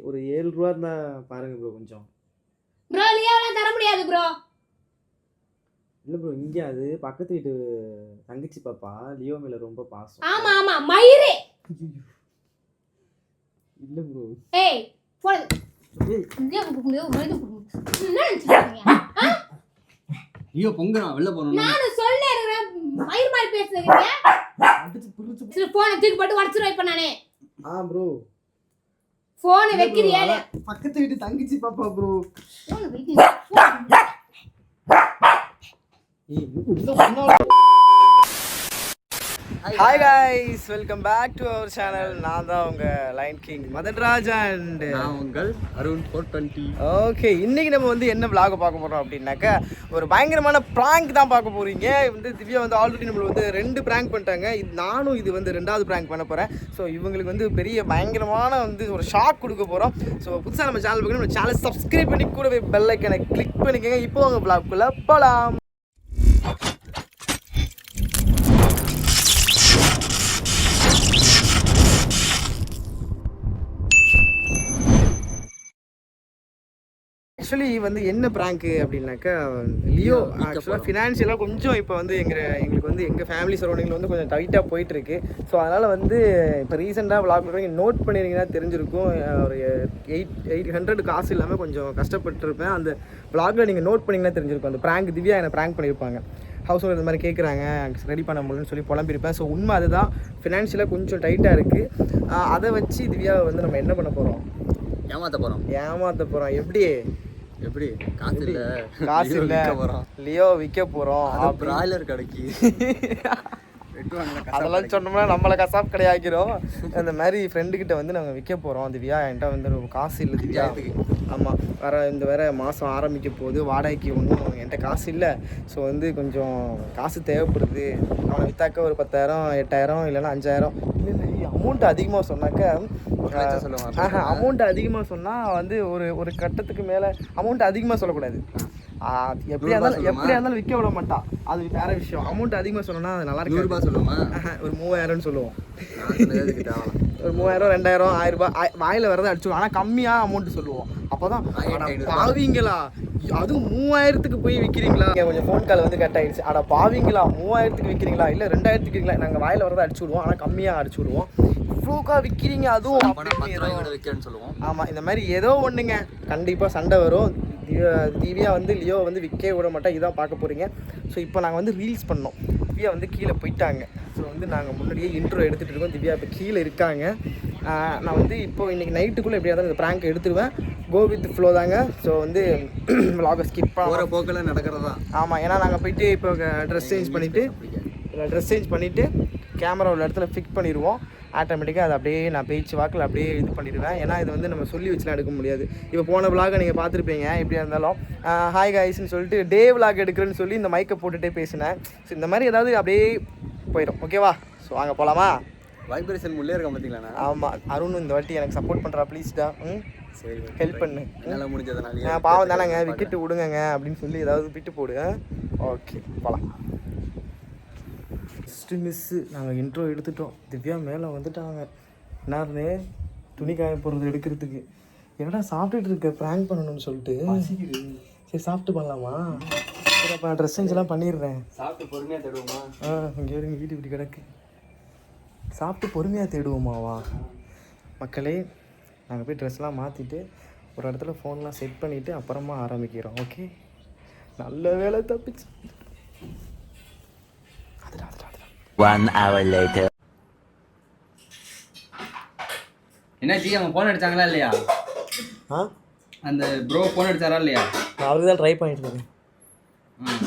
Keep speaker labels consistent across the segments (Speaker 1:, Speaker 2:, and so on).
Speaker 1: ஒரு ஏழு ரூபா இருந்தா பாருங்க ப்ரோ கொஞ்சம்.
Speaker 2: ப்ரோ லியோலாம் தர முடியாது ப்ரோ
Speaker 1: இல்ல ப்ரோ இங்க அது பக்கத்து வீட்டு தங்கச்சி பாப்பா லியோ மேல ரொம்ப பாசம்.
Speaker 2: ஆமா ஆமா மயிரே
Speaker 1: இல்ல ப்ரோ
Speaker 2: ஏய் நினைச்சிருக்கீங்க?
Speaker 3: ஐயோ பொங்குறான் வெளில போறோம்.
Speaker 2: நானும் சொல்ல இருக்கிறேன் மயிர் மாதிரி பேசுறீங்க. போனை தூக்கி போட்டு உடச்சிருவேன் இப்ப நானே.
Speaker 1: ஆ ப்ரோ
Speaker 2: போனை வைக்கிறியா
Speaker 1: பக்கத்து வீட்டு தங்கச்சி பாப்பா ப்ரோ
Speaker 2: போனை வைக்கிறியா? phone
Speaker 1: hi guys welcome back to our channel நான் தான் உங்க லைன் கிங் மதன்ராஜ் அண்ட்
Speaker 3: நான் உங்கள் அருண் ஃபோர் டுவெண்ட்டி
Speaker 1: ஓகே இன்னைக்கு நம்ம வந்து என்ன vlog பார்க்க போறோம் அப்படின்னாக்கா ஒரு பயங்கரமான ப்ராங்க் தான் பார்க்க போறீங்க. வந்து திவ்யா வந்து ஆல்ரெடி நம்மள வந்து ரெண்டு ப்ராங்க் பண்ணிட்டாங்க. இது நானும் இது வந்து ரெண்டாவது ப்ராங்க் பண்ண போறேன். ஸோ இவங்களுக்கு வந்து பெரிய பயங்கரமான வந்து ஒரு ஷாக் கொடுக்க போறோம். ஸோ புதுசாக நம்ம சேனல் பார்க்கணும். நம்ம சேனல் சப்ஸ்கிரைப் பண்ணி கூடவே பெல் ஐக்கனை கிளிக் பண்ணிக்கோங்க. இப்போ உங்க vlogக்குள்ள போகலாம் ஆக்சுவலி வந்து என்ன ப்ராங்க்கு அப்படின்னாக்கா லியோ ஆக்சுவலாக ஃபினான்ஷியலாக கொஞ்சம் இப்போ வந்து எங்கள் எங்களுக்கு வந்து எங்கள் ஃபேமிலி சரௌண்டிங்கில் வந்து கொஞ்சம் டைட்டாக போயிட்டுருக்கு. ஸோ அதனால் வந்து இப்போ ரீசெண்டாக விளாக் பண்ணுறவங்க நோட் பண்ணியிருந்தீங்கன்னா தெரிஞ்சிருக்கும். ஒரு எயிட் எயிட் ஹண்ட்ரட் காசு இல்லாமல் கொஞ்சம் கஷ்டப்பட்டிருப்பேன். அந்த விளாகில் நீங்கள் நோட் பண்ணிங்கன்னா தெரிஞ்சிருக்கும். அந்த ப்ராங்க் திவ்யா என்னை ப்ராங்க் பண்ணியிருப்பாங்க. ஹவுஸ் ஓனர் இந்த மாதிரி கேட்குறாங்க ரெடி பண்ண முடியலன்னு சொல்லி புலம்பிருப்பேன் ஸோ உண்மை அதுதான். ஃபினான்ஷியலாக கொஞ்சம் டைட்டாக இருக்குது அதை வச்சு திவ்யாவை வந்து நம்ம என்ன பண்ண போகிறோம்
Speaker 3: ஏமாத்த போறோம்.
Speaker 1: ஏமாத்த போகிறோம் எப்படி?
Speaker 3: எப்படி? காசு இல்ல.
Speaker 1: காசு இல்ல. லியோ விற்க போறோம்
Speaker 3: பிராய்லர் கடைக்கு.
Speaker 1: அதெல்லாம். சொன்னோம்னா நம்மளை கசாப் கடையாக்கிறோம் அந்த மாதிரி ஃப்ரெண்டு கிட்ட வந்து நாங்கள் விற்க போகிறோம் திவ்யா என்கிட்ட வந்து காசு இல்லை திவ்யா. ஆமாம் வர இந்த வேற மாதம் ஆரம்பிக்க போகுது. வாடகைக்கு ஒன்றும் என்கிட்ட காசு இல்லை. ஸோ வந்து கொஞ்சம் காசு தேவைப்படுது. அவனை வித்தாக்க ஒரு பத்தாயிரம் எட்டாயிரம் இல்லைன்னா அஞ்சாயிரம். அமௌண்ட் அதிகமாக சொன்னாக்க. அமௌண்ட் அதிகமாக சொன்னால் வந்து ஒரு ஒரு கட்டத்துக்கு மேலே அமௌண்ட் அதிகமாக சொல்லக்கூடாது. எப்படியா இருந்தாலும் எப்படியா இருந்தாலும் விற்க விட மாட்டான் அது வேற விஷயம். அமௌண்ட் அதிகமாக சொன்னா அது நல்லா இருக்கு
Speaker 3: ரூபாய் சொல்லுமா?
Speaker 1: ஒரு மூவாயிரம்னு சொல்லுவோம். ஒரு மூவாயிரம் ரெண்டாயிரம் ஆயிரம் ரூபாய் ஆய்- வாயில வரதை அடிச்சுடுவோம் ஆனால் கம்மியாக அமௌண்ட் சொல்லுவோம். அப்போதான் பாவீங்களா? அதுவும் மூவாயிரத்துக்கு போய் விற்கிறீங்களா கொஞ்சம் ஃபோன் கால் வந்து கட் ஆயிடுச்சு. அட பாவீங்களா? மூவாயிரத்துக்கு விற்கிறீங்களா இல்லை ரெண்டாயிரத்துக்கு விற்கிறீங்களா நாங்கள் வாயில வரதை அடிச்சு விடுவோம் ஆனால் கம்மியாக அடிச்சு விடுவோம் இவ்வளோக்கா விற்கிறீங்க அதுவும்
Speaker 3: விற்கிறேன்னு சொல்லுவோம்.
Speaker 1: ஆமாம் இந்த மாதிரி ஏதோ ஒன்றுங்க கண்டிப்பாக சண்டை வரும். திவ்யா திவ்யா வந்து லியோ வந்து விற்கவே விட மாட்டா. இதான் பார்க்க போகிறீங்க ஸோ இப்போ நாங்கள் வந்து ரீல்ஸ் பண்ணோம். திவ்யா வந்து கீழே போயிட்டாங்க. ஸோ வந்து நாங்கள் முன்னாடியே இன்ட்ரோ எடுத்துகிட்டு இருக்கோம். திவ்யா இப்போ கீழே இருக்காங்க. நான் வந்து இப்போ இன்றைக்கி நைட்டுக்குள்ளே எப்படியா இருந்தாலும் இந்த ப்ராங்க் எடுத்துருவேன். கோ வித் ஃப்ளோ தாங்க. ஸோ வந்து vlog ஸ்கிப் பண்ண
Speaker 3: போக்கில் நடக்கிறதா?
Speaker 1: ஆமாம் ஏன்னா நாங்கள் போயிட்டு இப்போ ட்ரெஸ் சேஞ்ச் பண்ணிவிட்டு ட்ரெஸ் சேஞ்ச் பண்ணிவிட்டு கேமரா உள்ள இடத்துல ஃபிக்ஸ் பண்ணிடுவோம். ஆட்டோமேட்டிக்காக அதை அப்படியே நான் பேச்சு வாக்கில் அப்படியே இது பண்ணிடுவேன். ஏன்னா இது வந்து நம்ம சொல்லி வச்சுலாம் எடுக்க முடியாது. இப்போ போன விலாக நீங்கள் பார்த்துருப்பீங்க எப்படியா இருந்தாலும். ஹாய் காய்ஸ்னு சொல்லிட்டு டே விலாக் எடுக்கிறேன்னு சொல்லி இந்த மைக்கை போட்டுகிட்டே பேசினேன். ஸோ இந்த மாதிரி ஏதாவது அப்படியே போயிடும். ஓகேவா ஸோ வாங்க போகலாமா
Speaker 3: வைப்ரேஷன் உள்ளே இருக்க பார்த்தீங்களா
Speaker 1: ஆமாம் அருண் இந்த வாட்டி எனக்கு சப்போர்ட் பண்ணுறா ப்ளீஸ்டா ம்?
Speaker 3: சரி
Speaker 1: ஹெல்ப் பண்ணு.
Speaker 3: என்னால் முடிஞ்சதுனால
Speaker 1: பாவம் தானேங்க. விக்கெட்டு விடுங்கங்க அப்படின்னு சொல்லி ஏதாவது விட்டு போடு. ஓகே போகலாம் ஃபஸ்ட்டு மிஸ்ஸு நாங்கள் இன்ட்ரோ எடுத்துட்டோம். திவ்யா மேலே வந்துட்டாங்க. என்னாருன்னு துணி காய போடுறது எடுக்கிறதுக்கு. என்னடா சாப்பிட்டுட்டு இருக்க? ப்ராங்க் பண்ணணும்னு சொல்லிட்டு. சரி சாப்பிட்டு பண்ணலாமா? சரி அப்போ ட்ரெஸ் சேஞ்ச் எல்லாம் பண்ணிடுறேன்.
Speaker 3: சாப்பிட்டு பொறுமையாக தருவோமா
Speaker 1: ஆ இங்கே இருங்க வீடு இப்படி கிடக்கு. சாப்பிட்டு பொறுமையாக தேடுவோமாவா? மக்களே நாங்கள் போய் ட்ரெஸ்லாம் மாற்றிட்டு ஒரு இடத்துல ஃபோன்லாம் செட் பண்ணிவிட்டு அப்புறமா ஆரம்பிக்கிறோம் ஓகே நல்ல வேலை தப்பிச்சு.
Speaker 4: One hour later.
Speaker 3: என்ன ஜி அவன் ஃபோன் அடிச்சாங்களா இல்லையா?
Speaker 1: ஆ?
Speaker 3: அந்த ப்ரோ ஃபோன் அடிச்சாரா இல்லையா?
Speaker 1: நான் அவருக்கு தான் ட்ரை பண்ணிட்டு இருக்கேன்.
Speaker 3: ம்.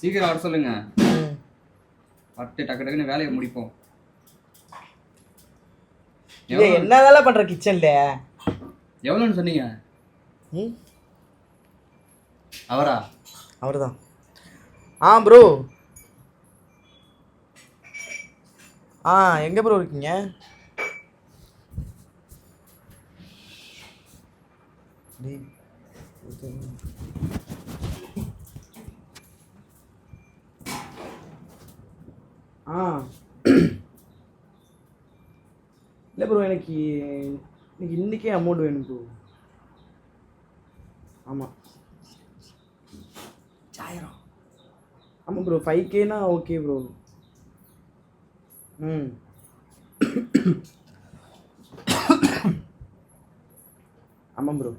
Speaker 3: சீக்கிரம் வர சொல்லுங்க. வரட்டு டக்கு டக்குன்னு வேலையை முடிப்போம்.
Speaker 1: இது என்ன வேலை பண்ணுற கிச்சனில்
Speaker 3: எவ்வளோன்னு சொன்னீங்க?
Speaker 1: ம்.
Speaker 3: அவரா?
Speaker 1: அவர் தான் ஆ ப்ரோ ஆ எங்கே ப்ரோ இருக்கீங்க? ஆ. இல்லை ப்ரோ எனக்கு எனக்கு இன்னைக்கே அமௌண்ட் வேணும் ப்ரோ ஆமாம்
Speaker 3: சாயிரம்
Speaker 1: ஆமாம் ப்ரோ ஃபைவ் கேனா ஓகே ப்ரோ ஆமாம் ப்ரோ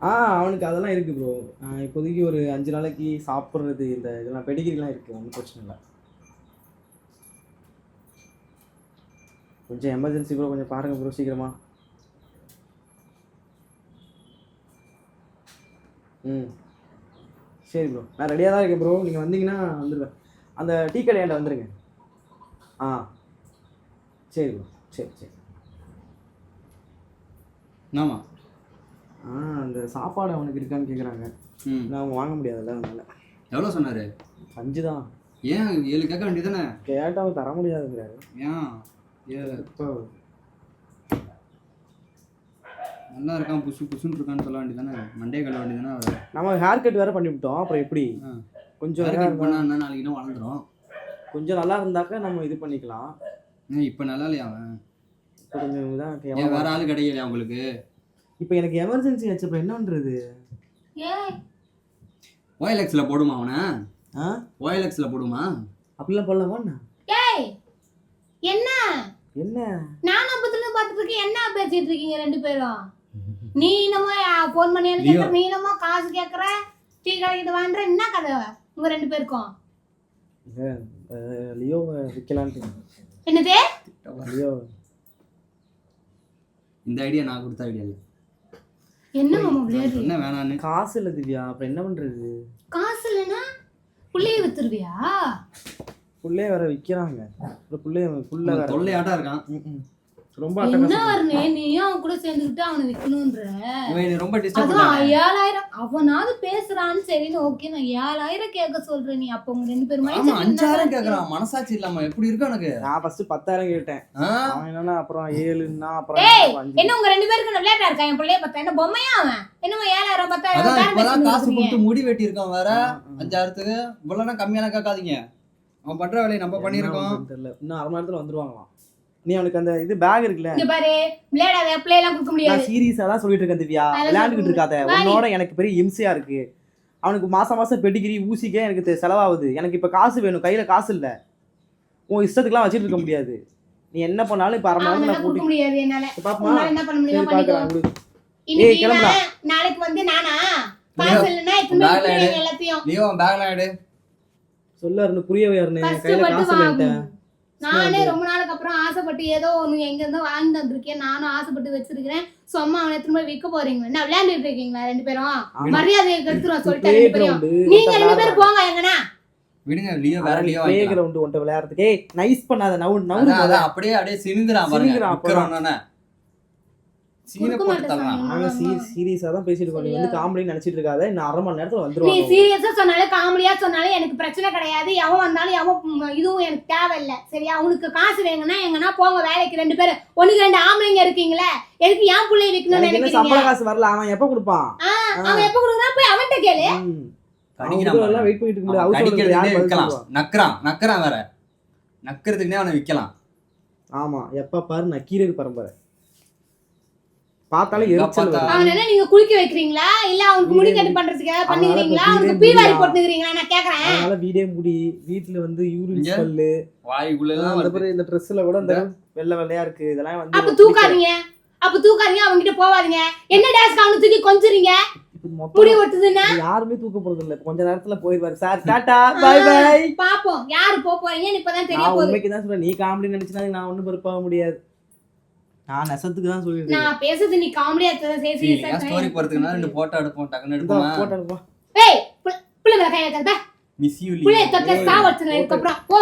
Speaker 1: ஆ அவனுக்கு அதெல்லாம் இருக்குது ப்ரோ இப்போதைக்கு ஒரு அஞ்சு நாளைக்கு சாப்பிட்றது இந்த இதெல்லாம் பெடிகிரிலாம் இருக்குது ஒன்றும் பிரச்சனை இல்லை. கொஞ்சம் எமர்ஜென்சி ப்ரோ கொஞ்சம் பாருங்கள் ப்ரோ சீக்கிரமா. ம். சரி ப்ரோ நான் ரெடியாக தான் இருக்கேன் ப்ரோ நீங்கள் வந்தீங்கன்னா வந்துடுவேன் அந்த டீ கடையாண்ட வந்துடுங்க ஆ. சரி ப்ரோ. சரி சரி.
Speaker 3: என்னம்மா?
Speaker 1: ஆ அந்த சாப்பாடு அவனுக்கு இருக்கான்னு கேட்குறாங்க
Speaker 3: ம்.
Speaker 1: நான் அவங்க வாங்க முடியாதுல்ல அதனால.
Speaker 3: எவ்வளோ சொன்னாரு?
Speaker 1: அஞ்சு தான்.
Speaker 3: ஏன் ஏழு கேட்க வேண்டியதானே
Speaker 1: கேட்டால் அவன் தர முடியாதுங்கிறாரு.
Speaker 3: ஏன்? ஏழு
Speaker 1: இப்போ.
Speaker 3: நல்லா இருக்கான் புசு புசுன்னு இருக்கான்னு சொல்ல வேண்டியதானே மண்டே கழுவ வேண்டியதானே அவரை?
Speaker 1: நம்ம ஹேர் கட் வேறு பண்ணிவிட்டோம் அப்புறம் எப்படி?
Speaker 3: ஆ.
Speaker 1: கொஞ்சம்
Speaker 3: பண்ணா என்ன நாளைக்கு இன்னும் வளர்ந்துரும்?
Speaker 1: கொஞ்சம் நல்லா இருந்தாக்கா நம்ம இது பண்ணிக்கலாம்.
Speaker 3: இப்போ நல்லா இல்லையா அவன்?
Speaker 1: இப்போ கொஞ்சம் இதான்
Speaker 3: ஏன் வேற ஆள் கிடைக்கலையா உங்களுக்கு?
Speaker 1: இப்போ எனக்கு எமர்ஜென்சி ஆச்சு அப்புறம் என்ன பண்ணுறது
Speaker 2: ஏய்
Speaker 3: ஓஎல்எக்ஸில் போடுமா அவனை?
Speaker 1: ஆ?
Speaker 3: ஓஎல்எக்ஸில் போடுமா?
Speaker 1: அப்படிலாம் பண்ணலாமா என்ன?
Speaker 2: ஏய். என்ன?
Speaker 1: என்ன?
Speaker 2: நானும் பத்துல பார்த்துட்டு இருக்கேன். என்ன பேசிட்டு இருக்கீங்க ரெண்டு பேரும்? நீ என்னமோ ஃபோன் பண்ணி எனக்கு நீ என்னமோ காசு கேட்குற டீ கடைக்கிட்டு வாங்குற என்ன கதை? உங்க ரெண்டு பேருக்கும்
Speaker 1: இல்லை லியோவை விற்கலான்ட்டு
Speaker 2: என்னது?
Speaker 1: லியோ.
Speaker 3: இந்த ஐடியா நான் கொடுத்த ஐடியா இல்லை.
Speaker 2: என்ன மாமா
Speaker 3: என்ன வேணான்னு.
Speaker 1: காசு இல்லை திவ்யா அப்புறம் என்ன பண்ணுறது
Speaker 2: காசு இல்லைன்னா புள்ளைய வித்துருவியா?
Speaker 1: புள்ளைய வேற விற்கிறாங்க அப்புறம் புள்ளைய புள்ள
Speaker 3: தொல்லையாட்டா இருக்கான்.
Speaker 1: ரொம்ப அட்டகாசம்
Speaker 2: நீயும் அவன் கூட சேர்ந்துக்கிட்டு அவனை
Speaker 3: இவன் என்னை ரொம்ப டிஸ்டர்ப்
Speaker 2: அதுவும்
Speaker 3: பண்ணான்
Speaker 2: ஏழாயிரம் அவனாவது பேசுறான்னு சரின்னு ஓகே நான் ஏழாயிரம் கேட்க சொல்றேன் நீ. அப்ப உங்க ரெண்டு பேரும்
Speaker 3: ஆமா அஞ்சாயிரம் கேக்குறான் மனசாட்சி இல்லாம எப்படி இருக்கு எனக்கு
Speaker 1: நான் ஃபர்ஸ்ட் பத்தாயிரம் கேட்டேன்? அவன் என்னன்னா அப்புறம் ஏழுன்னா அப்புறம்
Speaker 2: என்ன உங்க ரெண்டு பேருக்கு விளையாட்டா இருக்கா? என் பிள்ளைய பார்த்தா என்ன பொம்மையா அவன்? என்னமோ ஏழாயிரம் பத்தாயிரம்
Speaker 3: இப்பதான் காசு. கொடுத்து முடி வெட்டி இருக்கான் வேற. அஞ்சாயிரத்துக்கு இவ்வளவுனா கம்மியெல்லாம் கேட்காதீங்க. அவன் பண்ற வேலையை நம்ம
Speaker 1: பண்றதுன்னு தெரியல. இன்னும் அரை மணி நேரத்துல வந்துருவாங்களாம். நீ அவனுக்கு அந்த இது பேக் இருக்குல்ல.
Speaker 2: இங்க பாரு விளையாடாத பிள்ளை எல்லாம் கொடுக்க முடியாது.
Speaker 1: நான் சீரியஸா தான் சொல்லிட்டு இருக்கேன் திவ்யா.
Speaker 2: அதெல்லாம்
Speaker 1: விளையாண்டுக்கிட்டு இருக்காத.
Speaker 2: நீ.
Speaker 1: உன்னோட எனக்கு பெரிய இம்சையா இருக்கு. அவனுக்கு மாசம் மாசம் பெடிகிரி ஊசிக்கே எனக்கு செலவாகுது. எனக்கு இப்ப காசு வேணும். கையில காசு இல்ல. உன் இஷ்டத்துக்குலாம் வச்சிட்டு இருக்க முடியாது. நீ என்ன பண்ணாலும் இப்ப அரை மணி
Speaker 2: எல்லாம்
Speaker 1: நான்
Speaker 2: கொடுக்க
Speaker 1: கூட்டி
Speaker 2: முடியாது என்னால. உன்னால என்ன பண்ண முடியுமோ?
Speaker 1: கிளம்புடா.
Speaker 2: நாளைக்கு வந்து நானா? காசு இல்லைன்னா எத்தனை
Speaker 3: பேக்ல எடு.
Speaker 1: சொல்லு அருண் புரியவே அருண். கையில காசு இல்லைன்ட்ட.
Speaker 2: நானே ரொம்ப நாளுக்கு அப்புறம் ஆசைப்பட்டு ஏதோ ஒண்ணு எங்க இருந்தோ வாங்கி தந்திருக்கேன் நானும் ஆசைப்பட்டு வச்சிருக்கிறேன். சும்மா அவனை திரும்ப விற்க போறீங்க என்ன விளையாண்டுட்டு இருக்கீங்களா ரெண்டு பேரும். மரியாதையை கெடுத்துரும் சொல்லிட்டு ரெண்டு பேரும் நீங்க ரெண்டு பேரும் போங்க எங்கனா
Speaker 3: விடுங்க லியோ வேற லியோ
Speaker 1: பிளே கிரவுண்டு உன்ட்ட விளையாடுறதுக்கு நைஸ் பண்ணாத நவு நவு
Speaker 3: அதான் அதான் அப்படியே அப்படியே சினுங்குறான் பாருங்க. சீனை
Speaker 2: கொடுக்க
Speaker 3: போட்டு
Speaker 2: மாட்டேன்
Speaker 3: தரலாம்.
Speaker 2: சாமி.
Speaker 1: நாங்க சீ சீரியஸா தான் பேசிட்டு இருக்கோம். நீ வந்து காமெடி நினைச்சிட்டு இருக்காத. இன்னும் அரை மணி நேரத்துல
Speaker 2: நீ
Speaker 1: வந்துருவாங்க
Speaker 2: சீரியஸா சொன்னாலும் காமெடியா சொன்னாலும் எனக்கு பிரச்சனை கிடையாது. எவன் வந்தாலும் எவன் இதுவும் எனக்கு தேவையில்லை. சரியா? அவனுக்கு காசு வேணும்னா எங்கன்னா போங்க வேலைக்கு ரெண்டு பேரும். ஒண்ணுக்கு ரெண்டு ஆம்பளைங்க இருக்கீங்களே எதுக்கு ஏன் பிள்ளைய
Speaker 1: எனக்கு என்ன
Speaker 2: நினைக்கிறீங்க?
Speaker 1: சம்பள காசு வரல அவன் எப்ப கொடுப்பான்?
Speaker 2: அவன் எப்ப கொடுக்குறான்? போய் அவன்கிட்ட கேளு.
Speaker 1: வெயிட் பண்ணிட்டு இருக்க
Speaker 3: விற்கலாம்? நக்குறான். நக்குறான் வேற. நக்கிறதுக்குனே அவனை விற்கலாம்
Speaker 1: ஆமா. எப்ப பாரு நக்கீரர் பரம்பரை. பார்த்தாலே எரிச்சல்
Speaker 2: அவன் என்ன நீங்க குளிக்க வைக்கிறீங்களா? இல்ல அவனுக்கு முடி கட்டு பண்றதுக்கு? பண்ணுகிறீங்களா
Speaker 1: அவனால
Speaker 2: அவனுக்கு பீவாரி
Speaker 1: வீடே
Speaker 2: போட்டுக்கிறீங்களா? நான் கேக்குறேன்.
Speaker 1: அதனால வீடே முடி வீட்டுல வந்து யூரின்? ஸ்மெல்லு
Speaker 3: வாய்க்குள்ள எல்லாம்
Speaker 1: அந்த. மாதிரி இந்த ட்ரெஸ்ல கூட இந்த வெள்ளை வெள்ளையா இருக்கு. இதெல்லாம் வந்து
Speaker 2: அப்ப தூக்காதீங்க. அப்ப தூக்காதீங்க. அவங்க கிட்ட போவாதீங்க. என்ன டேஸ்க்கு அவனு தூக்கி கொஞ்சுறீங்க? முடி ஒட்டுதுன்னா?
Speaker 1: யாருமே தூக்க போறது இல்ல. கொஞ்ச நேரத்துல போயிருவாரு. சார் டாடா பை பை
Speaker 2: பாப்போம். யாரு போக போறீங்கன்னு இப்பதான் தெரிய போகுது.
Speaker 1: உண்மைக்கு தான் சொல்றேன். நீ காமெடி நினைச்சுனா நான் ஒண்ணும் பொறுப்பாக முடியாது. நான் நெசத்துக்கு தான் சொல்லிட்டு
Speaker 2: நான் பேசுறது நீ காமெடியா
Speaker 3: சீனியா ஸ்டோரி போறதுக்குன்னா ரெண்டு போட்டோ எடுப்போம் டக்குன்னு எடுப்போமா?
Speaker 1: போட்டோ எடுப்பா
Speaker 2: ஏய் புள்ள- புள்ள மேல கை வைக்காத
Speaker 3: மிஸ் யூ
Speaker 2: புள்ளைய தொட்ட சாவடிச்சுங்க இதுக்கப்புறம். போ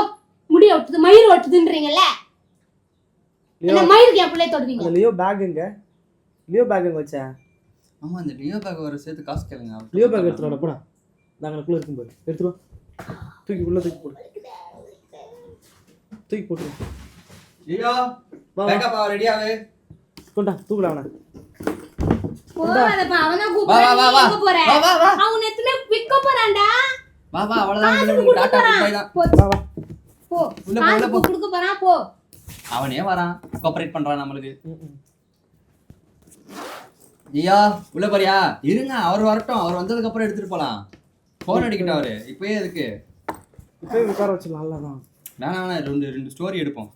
Speaker 2: முடி ஒட்டுது மயிர் ஒட்டுதுன்றீங்கல்ல?
Speaker 1: லியோ.
Speaker 2: என்ன மயிருக்கு என் பிள்ளைய தொடுவீங்க?
Speaker 1: லியோ பேக் எங்க? லியோ பேக் எங்க வச்சா?
Speaker 3: ஆமா அந்த லியோ பேக் வர சேர்த்து காசு கேளுங்க.
Speaker 1: லியோ பேக் எடுத்துருவா போடா. நாங்கள் குள்ள இருக்கும் போது எடுத்துருவா தூக்கி உள்ள தூக்கி போடு. தூக்கி போட்டு
Speaker 3: லியோ
Speaker 1: வா.
Speaker 3: பேக்கப் ரெடியாவே
Speaker 1: கொண்டா தூக்கல அவனை.
Speaker 2: எத்தனை போறான்டா?
Speaker 3: வா வா அவ்வளவுதான்.
Speaker 2: காசு
Speaker 3: உங்களுக்கு
Speaker 2: கொடுக்க
Speaker 3: டாடா
Speaker 2: போறான்.
Speaker 3: Good bye. தான்
Speaker 2: போ
Speaker 1: வா வா.
Speaker 2: போ.
Speaker 3: உள்ள போ, உள்ள போ.
Speaker 2: கொடுக்க போறான் போ.
Speaker 3: அவனே வரான். கோஆபரேட் பண்றான் நம்மளுக்கு. ஐயா உள்ள போறியா? இருங்க அவர் வரட்டும். அவர் வந்ததுக்கு அப்புறம் எடுத்துட்டு போலாம். போன் அடிக்கட்டும் அவரு. இப்பயே எதுக்கு?
Speaker 1: இப்போ உட்கார வச்சிடலாம்ல தான்
Speaker 3: வேணாம் வேணாம். ரெண்டு ரெண்டு ஸ்டோரி எடுப்போம்.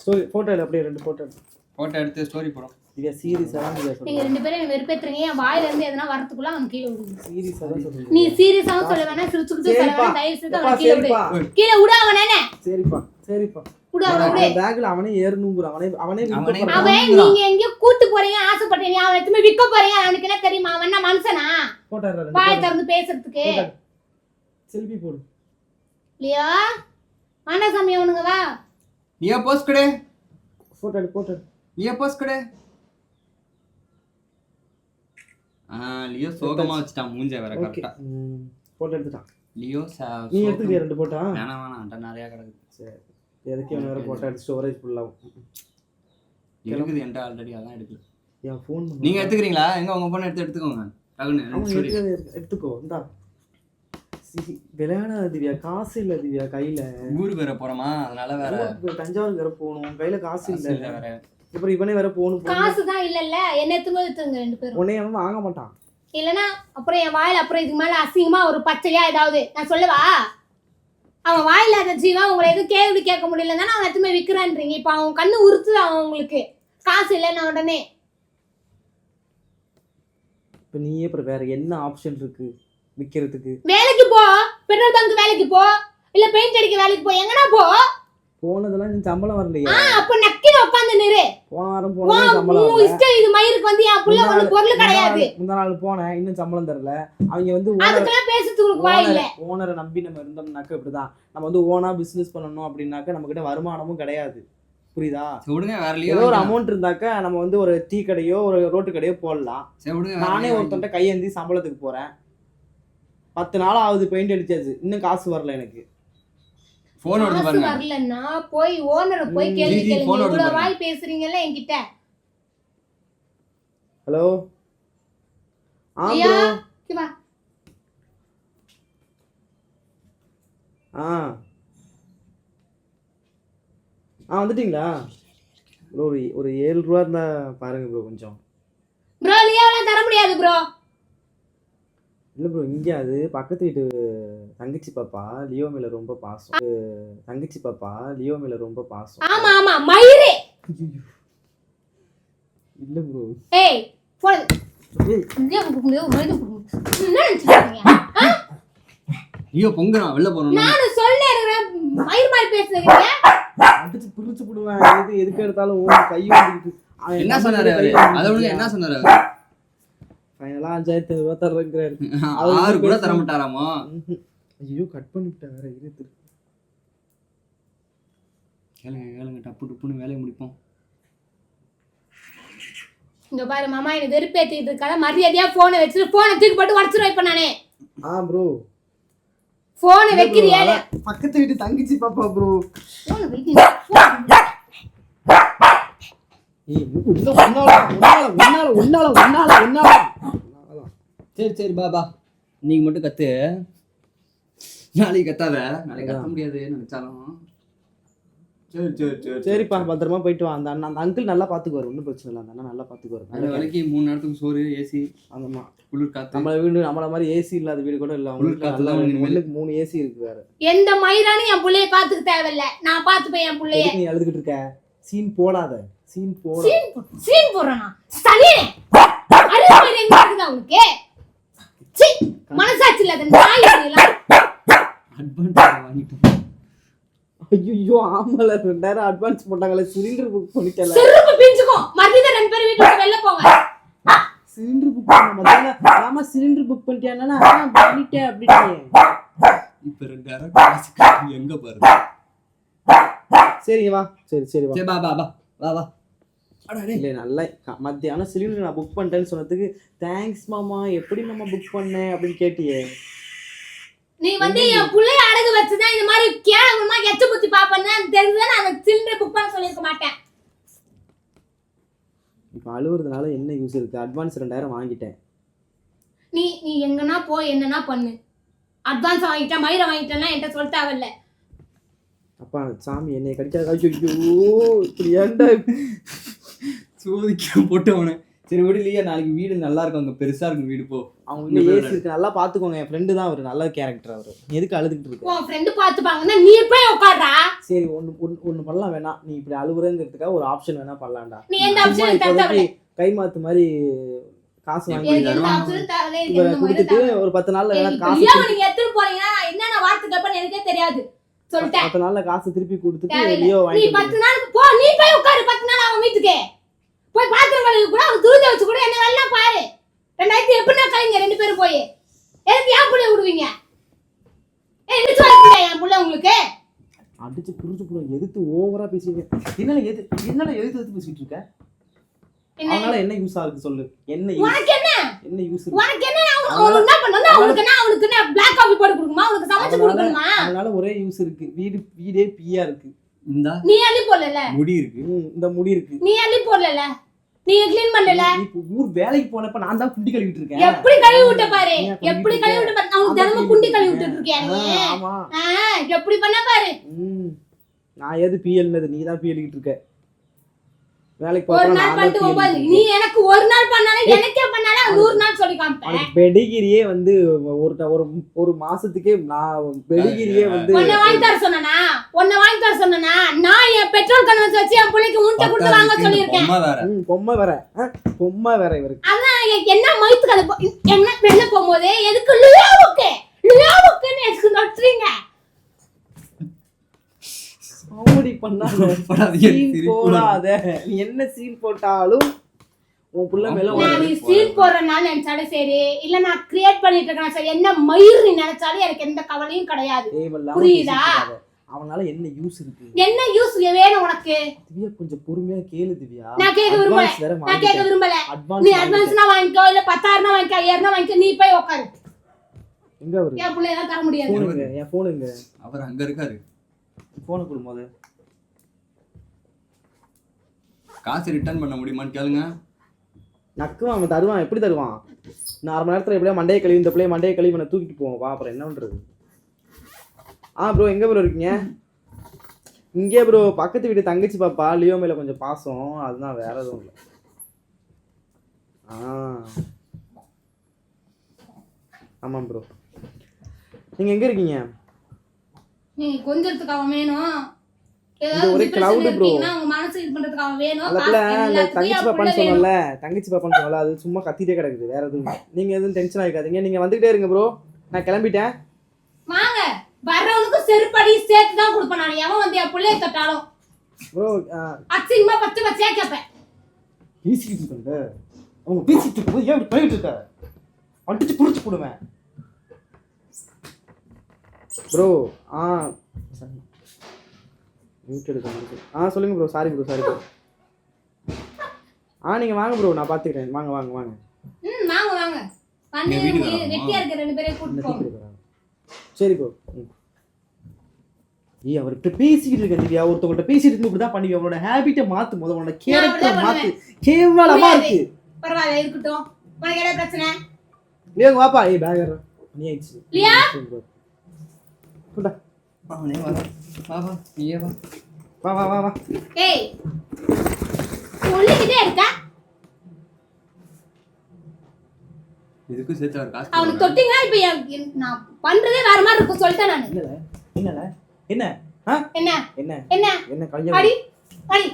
Speaker 1: ஸ்டோரி ஃபோட்டோ எடு அப்படியே ரெண்டு ஃபோட்டோ எடு.
Speaker 3: போட்டோ எடுத்து ஸ்டோரி போடும்
Speaker 1: திவ்யா சீரியஸாக தான் திவ்யா
Speaker 2: நீங்க ரெண்டு பேரும் என்ன வெறுப்பேத்துறீங்க. என் வாயில இருந்து எதனா வரதுக்குள்ள அவன் கீழே விடுங்க
Speaker 1: சீரியஸாக தான் சொல்லுங்க.
Speaker 2: நீ சீரியஸாவும் சொல்ல வேணாம் சிரிச்சுக்கிட்டு சொல்ல
Speaker 1: சரிப்பா.
Speaker 2: வேணாம் தயவு செய்து
Speaker 1: அப்பா,
Speaker 2: அவனை கீழே விடு.
Speaker 1: சரிப்பா
Speaker 2: கீழே விடு அவனே
Speaker 1: சரிப்பா சரிப்பா.
Speaker 2: விடு அவனை விடு.
Speaker 1: பேக்ல அவனே ஏறணுங்கிற அவனே
Speaker 2: நீங்க எங்கேயோ கூட்டு போறீங்க ஆசைப்பட்டீங்க அவன் எத்தனை விற்க போறீங்க. அவனுக்கு என்ன தெரியுமா? அவன் என்ன மனுஷனா? வாயை. திறந்து பேசுறதுக்கு.
Speaker 1: செல்ஃபி போடு.
Speaker 2: இல்லையா? ஆனாசாமி அவனுங்க வா.
Speaker 3: கொடு?
Speaker 1: போட்டோ எடு போட்டோ எடு.
Speaker 3: நீயா போஸ்ட் கொடு? ஆ லியோ சோகமா வச்சுட்டான் மூஞ்ச வேற கரெக்டா
Speaker 1: போட்டோ எடுத்துட்டான்.
Speaker 3: லியோ
Speaker 1: நீ. எடுத்துக்கிய ரெண்டு போட்டா
Speaker 3: வேணாம் வேணாம் அண்ட நிறைய கிடக்குது
Speaker 1: சரி. எதுக்கு இவன் வேற போட்டோ எடுத்து ஸ்டோரேஜ் ஃபுல்லாகும்
Speaker 3: இருக்குது என்கிட்ட ஆல்ரெடி அதான் எடுக்கல.
Speaker 1: என் ஃபோன்
Speaker 3: நீங்க எடுத்துக்கிறீங்களா? எங்க உங்க போன் எடுத்து எடுத்துக்கோங்க. டக்குன்னு
Speaker 1: எடுத்துக்கோ இந்தா. விளையாடாத திவ்யா காசு இல்ல திவ்யா கையில.
Speaker 3: ஊருக்கு வேற போறோமா? அதனால வேற.
Speaker 1: தஞ்சாவூர் வேற போகணும். கையில காசு இல்ல.
Speaker 3: இல்ல வேற.
Speaker 1: அப்புறம் இவனே வேற போகணும்.
Speaker 2: காசு தான் இல்லல்ல. என்ன எத்துங்க எடுத்துங்க ரெண்டு பேரும்.
Speaker 1: உன்னை அவன் வாங்க மாட்டான்.
Speaker 2: இல்லனா அப்புறம் என் வாயில அப்புறம் இதுக்கு மேல அசிங்கமா ஒரு பச்சையா ஏதாவது. நான் சொல்லவா? அவன் வாயில அந்த ஜீவா உங்களை எதுவும் கேள்வி கேட்க முடியல தானே அவன் எத்துமே விக்கிறான்றீங்க. இப்ப அவன் கண்ணு உறுத்து அவன் உங்களுக்கு. காசு இல்லைன்னு உடனே.
Speaker 1: இப்ப நீயே அப்புறம் வேற என்ன ஆப்ஷன் இருக்கு? விக்கிறதுக்கு.
Speaker 2: வேலைக்கு போ. பெட்ரோல் பங்க் வேலைக்கு போ. இல்ல பெயிண்ட் அடிக்க வேலைக்கு போ. எங்கனா போ?
Speaker 1: போனதெல்லாம் இன்னும் சம்பளம் வரலையா.
Speaker 2: அப்ப நக்கின உட்காந்து நிறு.
Speaker 1: போன வாரம் போனதே சம்பளம் வரல.
Speaker 2: இஷ்டம் இது மயிருக்கு வந்து என் புள்ள ஒண்ணு பொருள் கிடையாது.
Speaker 1: முந்தா நாள் போனேன் இன்னும் சம்பளம் தரல. அவங்க வந்து ஓனர்
Speaker 2: அதுக்கெல்லாம் பேசுறதுக்கு உனக்கு வாய் இல்ல.
Speaker 1: ஓனரை நம்பி நம்ம இருந்தோம்னாக்க இப்படிதான். நம்ம வந்து ஓனா பிசினஸ் பண்ணணும் அப்படின்னாக்க நம்ம கிட்ட வருமானமும் கிடையாது. புரியுதா?
Speaker 3: விடுங்க வேற
Speaker 1: ஏதோ ஒரு. அமௌண்ட் இருந்தாக்க நம்ம வந்து ஒரு டீ கடையோ ஒரு ரோட்டு கடையோ போடலாம். நானே ஒருத்தன்ட்ட கையேந்தி சம்பளத்துக்கு போறேன். பத்து நாள் ஆகுது பெயிண்ட் அடிச்சாச்சு. இன்னும் காசு வரல எனக்கு.
Speaker 3: போன் எடுத்து
Speaker 2: காசு
Speaker 3: பாருங்க.
Speaker 2: வரலன்னா போய் ஓனரை போய் கேள்வி
Speaker 3: ஜி, ஜி,
Speaker 2: கேளுங்க இவ்வளவு
Speaker 3: பாருங்க.
Speaker 2: வாய் பேசுறீங்கல்ல என்கிட்ட?
Speaker 1: ஹலோ ஆ
Speaker 2: ஐயா.
Speaker 1: bro.
Speaker 2: இங்க வா.
Speaker 1: ஆ. ஆ வந்துட்டீங்களா? ப்ரோ ஒரு ஒரு ஏழு ரூபா இருந்தா பாருங்க ப்ரோ கொஞ்சம்.
Speaker 2: ப்ரோ லியாவெல்லாம் தர முடியாது ப்ரோ
Speaker 1: இல்லை ப்ரோ இங்கே அது பக்கத்து வீட்டு தங்கச்சி பாப்பா லியோ மேல ரொம்ப பாசம். தங்கச்சி பாப்பா லியோ மேல ரொம்ப பாசம்.
Speaker 2: ஆமா ஆமா மயிறு!
Speaker 1: இல்லை ப்ரோ
Speaker 2: ஏய் நினைச்சிருக்கீங்க
Speaker 3: லியோ பொங்குறான் வெளில போறோம்
Speaker 2: நானும் சொல்ல இருக்கிறேன் மயிர் மாதிரி பேசுறீங்க
Speaker 1: அடிச்சு பிரிச்சு போடுவேன். எது எதுக்கு எடுத்தாலும் ஓடி கை
Speaker 3: என்ன சொன்னாரு அதை என்ன சொன்னாரு அவரு?
Speaker 1: ஃபைனலாக அஞ்சாயிரத்தி ஐநூறுவா தர்றேங்கிறாரு.
Speaker 3: ஆறு கூட தர மாட்டாராமோ.
Speaker 1: ஐயோ கட் பண்ணிவிட்டேன் வேற இருக்கு
Speaker 3: கேளுங்க கேளுங்க டப்பு டப்புன்னு வேலையை முடிப்போம்.
Speaker 2: இங்க பாரு மாமா எனக்கு வெறுப்பேத்திட்டு இருக்காத. மரியாதையா போனை வச்சுட்டு போனை தூக்கி போட்டு உடச்சிருவேன் இப்ப நானே
Speaker 1: ஆ ப்ரோ
Speaker 2: போனை வைக்கிறியா
Speaker 1: பக்கத்து வீட்டு தங்கச்சி பாப்பா ப்ரோ
Speaker 3: சரி சரி பா பா. இன்னைக்கு மட்டும் கத்து. நாளைக்கு கத்தாத. நாளைக்கு கத்த முடியாது நினைச்சாலும். சரி சரி சரி
Speaker 1: சரிப்பா பத்திரமா போயிட்டு வா. அந்த அண்ணா அந்த அங்கிள் நல்லா பாத்துக்குவாரு. ஒன்றும் பிரச்சனை இல்லை. அந்த அண்ணா நல்லா பாத்துக்குவாரு.
Speaker 3: அந்த வேலைக்கு மூணு நேரத்துக்கு சோறு ஏசி
Speaker 1: ஆமா
Speaker 3: குளிர் காத்து.
Speaker 1: நம்ம வீடு நம்மள மாதிரி ஏசி இல்லாத வீடு கூட இல்ல.
Speaker 3: குளிர் காத்து தான்
Speaker 1: அவங்களுக்கு
Speaker 3: இனிமேல்.
Speaker 1: ஒண்ணுக்கு மூணு ஏசி இருக்கு வேற.
Speaker 2: எந்த மயிரானும் என் புள்ளைய பாத்துக்க தேவையில்ல. நான் பாத்துப்பேன் என் புள்ளைய.
Speaker 1: நீ அழுதுகிட்டு இருக்க? சீன் போடாத. சீன் போட
Speaker 2: சீன் போ- சீன் போடுறானா? சனியனே அறிவு எங்க இருக்குதா உனக்கு? சீ மனசாட்சி இல்லாத நாய் இதெல்லாம்.
Speaker 3: அட்வான்ஸ் வாங்கிட்டோம்.
Speaker 1: ஐயோ ஆமால ரெண்டாயிரம் அட்வான்ஸ் போட்டாங்களே சிலிண்டர் புக் பண்ணிக்கல
Speaker 2: செருப்பு பிஞ்சுக்கும் மறுபடியும் ரெண்டு பேரும் வீட்டுல வெளில போங்க.
Speaker 1: சிலிண்டர் புக் பண்ண மத்தியான ஆமா சிலிண்டர் புக் பண்ணிட்டியானா பண்ணிட்டேன் அப்படின்னு
Speaker 3: இப்ப ரெண்டாயிரம் காசு எங்க பாருங்க
Speaker 1: சரி வா. சரி சரி வா.
Speaker 3: பா வா வா டேய்.
Speaker 1: இல்லை நல்லா மத்தியானம் சிலிண்டர் நான் புக் பண்ணிட்டேன்னு சொன்னதுக்கு தேங்க்ஸ் மாமா எப்படி நம்ம புக் பண்ணேன் அப்படின்னு கேட்டியே.
Speaker 2: நீ வந்து என் புள்ளைய அடகு வச்சுதான் இந்த மாதிரி கேவலமா எச்ச புத்தி பாப்பேன்னு தெரிஞ்சுதான் நான் அந்த சிலிண்டர் புக் பண்ண சொல்லியிருக்க மாட்டேன்.
Speaker 1: இப்போ அழுவுறதுனால என்ன யூஸ் இருக்கு? அட்வான்ஸ் ரெண்டாயிரம் வாங்கிட்டேன்.
Speaker 2: நீ நீ எங்கன்னா போ என்னன்னா பண்ணு. அட்வான்ஸ் வாங்கிட்டேன் மயிரை வாங்கிட்டேன்னா என்கிட்ட சொல்ல தேவையில்ல.
Speaker 1: அப்பா சாமி என்னை கடிக்காத ஐயோ இப்படி ஏன்டா?
Speaker 3: சோதிக்க போட்டு அவனை சரி விடு இல்லையா நாளைக்கு வீடு நல்லா இருக்கும். அங்க பெருசா இருக்கும் வீடு போ.
Speaker 1: அவங்க ஏசி இருக்கு. நல்லா பாத்துக்கோங்க. என் ஃப்ரெண்டு தான் அவரு. நல்ல கேரக்டர் அவரு. எதுக்கு அழுதுகிட்டு இருக்க?
Speaker 2: உன் ஃப்ரெண்டு பாத்துப்பாங்கன்னா நீ போய் உட்கார்றா.
Speaker 1: சரி ஒன்னு ஒன்னு ஒன்னு பண்ணலாம். வேணாம். நீ இப்படி அழுகுறங்கிறதுக்காக ஒரு ஆப்ஷன் வேணா பண்ணலாம்டா.
Speaker 2: நீ எந்த ஆப்ஷன்
Speaker 1: கை மாத்து மாதிரி காசு வாங்கி கொடுத்துட்டு. ஒரு பத்து நாள்ல வேணா காசு
Speaker 2: நீங்க எடுத்துட்டு போறீங்கன்னா என்னென்ன வார்த்தை கேட்பேன்னு எனக்கே தெரியாது. சொல்லிட்டேன்.
Speaker 1: பத்து நாள்ல காசு திருப்பி கொடுத்துட்டு
Speaker 2: நீ
Speaker 1: வாங்கிட்டு
Speaker 2: பத்து நாளுக்கு போ. நீ போய் உட்காரு. பத்து நாள் அவன் வீட்டுக்கு. போய் பாத்திரம் கழுவி கூட அவன் துருந்த வச்சு கூட என்ன வேணா பாரு. ரெண்டாயிரத்தி எப்படின்னா கழிங்க ரெண்டு பேரும் போய். எதுக்கு என் புள்ளைய விடுவீங்க? என்ன சொல்லுங்க என் புள்ள உங்களுக்கு?
Speaker 1: அடிச்சு புரிஞ்சு புரியும் எதிர்த்து ஓவரா பேசிட்டு என்னால எது என்னால எதிர்த்து எதிர்த்து பேசிட்டு இருக்க? அவனால என்ன யூஸ் ஆகுது சொல்லு. என்ன?
Speaker 2: உனக்கு என்ன?
Speaker 1: என்ன யூஸ்
Speaker 2: உனக்கு என்ன? அவனுக்கு என்ன பண்ணணும்? அவனுக்கு என்ன? அவனுக்கு என்ன? பிளாக் காபி போட்டு கொடுக்குமா அவனுக்கு சமைச்சு
Speaker 1: அதனால-
Speaker 2: கொடுக்கணுமா?
Speaker 1: அதனால ஒரே யூஸ் இருக்கு. வீடு வீடே பியா இருக்கு.
Speaker 3: இந்தா
Speaker 2: நீ அள்ளி போடல
Speaker 3: முடி இருக்கு.
Speaker 1: இந்த முடி இருக்கு.
Speaker 2: நீ அள்ளி போடல நீ க்ளீன் பண்ணல?
Speaker 1: ஊர் வேலைக்கு போனப்ப நான் தான் குண்டி கழுவிட்டு இருக்கேன்.
Speaker 2: எப்படி கழுவி விட்ட பாரு? எப்படி கழுவி விட்ட? பாரு? அவனுக்கு தினமும் குண்டி கழுவி விட்டுட்டு இருக்கியா நீ.
Speaker 1: ஆ, ஆமா.
Speaker 2: ஆ, எப்படி பண்ண பாரு?
Speaker 1: நான் எது பிஎல்னது நீ தான் பிஎல்கிட்டு இருக்க. வேலைக்கு
Speaker 2: ஒரு நாள் பண்ணிட்டு ஒன்பது நீ எனக்கு ஒரு நாள் பண்ணாலும் எனக்கே பண்ணாலும் அது நூறு நாள் சொல்லி காமிப்பேன்.
Speaker 1: பெடிகிரியே வந்து ஒரு ஒரு ஒரு மாசத்துக்கே நான் பெடிகிரியே வந்து
Speaker 2: உன்னை வாங்கி தர சொன்னனா? உன்னை வாங்கி தர சொன்னனா? நான் என் பெட்ரோல் கன்வென்ஸ் வச்சு என் பிள்ளைக்கு உன்கிட்ட கொடுத்து வாங்க சொல்லியிருக்கேன்.
Speaker 3: பொம்மை வேற.
Speaker 1: பொம்மை வேற. பொம்மை வேற இவருக்கு.
Speaker 2: எனக்கு என்ன மயித்து கதை என்ன வெளில போகும்போது? எதுக்கு லியாவுக்கு லியாவுக்குன்னு எனக்கு நட்டுறீங்க?
Speaker 1: காமெடி பண்ணாத. போடாத. நீ என்ன சீன் போட்டாலும் உன் புள்ள மேல.
Speaker 2: நான் சீன் போடுறனால நினைச்சாலும் சரி. இல்ல நான் கிரியேட் பண்ணிட்டு இருக்கேன் சரி? என்ன மயிர் நீ நினைச்சாலும் எனக்கு எந்த கவலையும் கிடையாது. புரியுதா?
Speaker 1: அவனால என்ன யூஸ் இருக்கு?
Speaker 2: என்ன யூஸ் வேணும் உனக்கு?
Speaker 1: திவ்யா கொஞ்சம் பொறுமையா கேளு திவ்யா.
Speaker 2: நான் கேட்க விரும்பல. நான் கேட்க. விரும்பல. நீ. அட்வான்ஸ்னா வாங்கிக்கோ இல்ல பத்தாயிரம் வாங்கிக்கோ ஐயாயிரம் வாங்கிக்கோ நீ போய் உட்காரு
Speaker 1: எங்க அவரு?
Speaker 2: என் பிள்ளைய தர முடியாது.
Speaker 1: போனுங்க என் போனுங்க
Speaker 3: அவர் அங்க இருக்காரு.
Speaker 1: போனை கொடு போது
Speaker 3: காசு ரிட்டர்ன் பண்ண முடியுமான்னு கேளுங்க.
Speaker 1: நக்குவான் அவன் தருவான். எப்படி தருவான்? நான் அரை மணி நேரத்துல எப்படியா மண்டையை கழுவி இந்த பிள்ளைய மண்டையை கழுவி நான் தூக்கிட்டு போவோம். வா அப்புறம் என்ன பண்றது? ஆ ப்ரோ எங்க ப்ரோ இருக்கீங்க? இங்கே ப்ரோ பக்கத்து வீட்டு தங்கச்சி பாப்பா லியோ மேல கொஞ்சம் பாசம். அதுதான் வேற எதுவும் இல்லை. ஆ. ஆமாம் ப்ரோ நீங்க எங்க இருக்கீங்க?
Speaker 2: நீ கொஞ்சத்துக்கு அவன் வேணும்
Speaker 1: ஒரே.
Speaker 2: இருக்கீங்கன்னா உங்க மனசு இது பண்றதுக்கு அவன் வேணும்
Speaker 1: அந்த தங்கச்சி பாப்பான்னு. சொன்னல தங்கச்சி பாப்பான்னு சொன்னல அது சும்மா கத்திட்டே கிடக்குது வேற எதுவும். நீங்க எதுவும் டென்ஷன் ஆகிக்காதீங்க நீங்க வந்துகிட்டே இருங்க ப்ரோ நான் கிளம்பிட்டேன்.
Speaker 2: வாங்க. வர்றவனுக்கு செருப்படி சேர்த்து தான் கொடுப்பேன் நான். எவன் வந்து என் பிள்ளைய தொட்டாலும்.
Speaker 1: ப்ரோ
Speaker 2: அசிங்கமா பச்சை பச்சையா கேட்பேன்
Speaker 1: பேசிக்கிட்டு இருக்காங்க அவங்க பேசிட்டு இருக்கும்போது ஏன் இப்படி பண்ணிட்டு இருக்க? அடிச்சு புடிச்சு போடுவேன். ப்ரோ ஆ. மியூட் எடுக்க முடியுது. ஆ சொல்லுங்க bro sorry bro sorry bro ஆ நீங்க வாங்க ப்ரோ நான் பாத்துக்கிறேன். வாங்க வாங்க வாங்க.
Speaker 2: ம் வாங்க வாங்க. வந்து? வெட்டியா இருக்க ரெண்டு பேரையும் போங்க.
Speaker 1: சரி ப்ரோ ஏய் அவர்கிட்ட பேசிக்கிட்டு இருக்க திவ்யா. ஒருத்தவங்கள்ட்ட பேசிட்டு இருந்து இப்படி தான் பண்ணுவீங்க அவனோட ஹேபிட்டை மாத்து முதல்ல. உன்னோட கேரக்டர் மாத்து. கேவலமா. இருக்கு.
Speaker 2: பரவாயில்ல இருக்கட்டும். உனக்கு என்ன பிரச்சனை?
Speaker 1: லியோ இங்க வாப்பா. ஏய் பேக் நீ ஆயிடுச்சு கொண்டா.
Speaker 3: அவனே வா. வா வா நீயே வா.
Speaker 1: வா வா வா வா.
Speaker 2: ஏய் சொல்லிக்கிட்டே இருக்க?
Speaker 3: இதுக்கும் சேர்த்து அவர் காசு
Speaker 2: அவனுக்கு. தொட்டிங்கன்னா இப்ப என்- நான் பண்றதே வேற மாதிரி இருக்கும் சொல்லிட்டேன் நான்.
Speaker 1: என்னல என்னல என்ன? ஆ?
Speaker 2: என்ன?
Speaker 1: என்ன?
Speaker 2: என்ன?
Speaker 1: என்ன
Speaker 2: அடி
Speaker 1: கல்யாணம்?
Speaker 2: அடி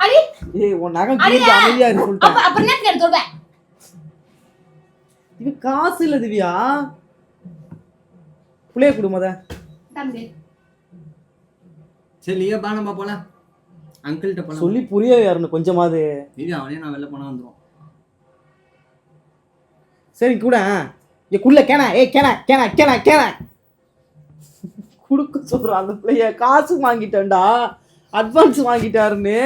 Speaker 2: அடி
Speaker 1: ஏய் உன் நகம்? கீழே அமைதியா
Speaker 2: அப்ப
Speaker 1: சொல்லிட்டேன்.
Speaker 2: அப்ப என்ன கேட்டு சொல்வேன்
Speaker 1: இது காசு இல்ல திவ்யா. புள்ளைய கொடு முத.
Speaker 2: தம்பி
Speaker 3: சரி நீயே பா நம்ம போலாம் அங்கிள்கிட்ட போலாம்.
Speaker 1: சொல்லி புரிய யாருன்னு கொஞ்சமாவது.
Speaker 3: இது அவனே நான் வெளில போனா வந்துரும்
Speaker 1: சரி கூட ஏ குள்ள கேன ஏய் கேன கேன கேன கேன. குடுக்க சொல்றான் அந்த பிள்ளைய காசு வாங்கிட்டேன்டா. அட்வான்ஸ் வாங்கிட்டாருன்னு.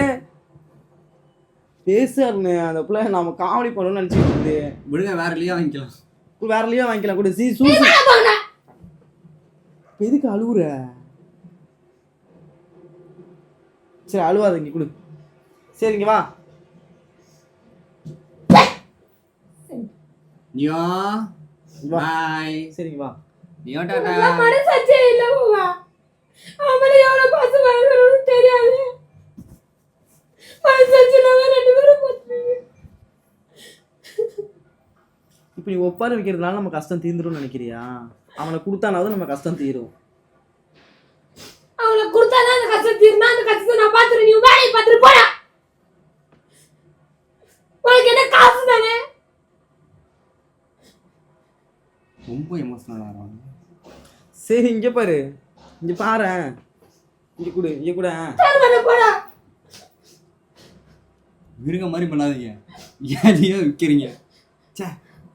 Speaker 1: பேசுறாருன்னு அந்த பிள்ளை நாம காமெடி பண்ணணும்னு நினைச்சிட்டு இருந்து
Speaker 3: விடுங்க வேற இல்லையா வாங்கிக்கலாம்.
Speaker 1: வேற லீவா வாங்கிக்கலாம் கூட. சி சூசு. எதுக்கு அழுவுற? சரி அழுவாத இங்க கொடு. சரி இங்க வா.
Speaker 3: நியோ
Speaker 1: வா.
Speaker 3: பாய்.
Speaker 1: சரி இங்க வா.
Speaker 3: நியோ டாடா.
Speaker 2: மனசாச்சே இல்ல எவ்வளவு தெரியாது. மனசாட்சியில்லாம ரெண்டு பேரும் பார்த்துருங்க
Speaker 1: இப்போ நீ ஒப்பாரி வைக்கிறதுனால நம்ம கஷ்டம் தீர்ந்துரும்னு நினைக்கிறியா? அவனை கொடுத்தானாவது நம்ம கஷ்டம் தீரும்.
Speaker 2: அவனை கொடுத்தாதான் அந்த கஷ்டம் தீர்னா அந்த கஷ்டத்தை நான் பாத்துறேன் நீ வேலையை பார்த்துட்டு போடா. உனக்கு என்ன காசு தானே?
Speaker 3: ரொம்ப எமோஷனல்
Speaker 1: சரி இங்கே பாரு. இங்கே பாரேன் இங்கே கொடு இங்கே கூட.
Speaker 2: போடா.
Speaker 3: மிருக மாதிரி பண்ணாதீங்க. ஏன் விற்கிறீங்க சே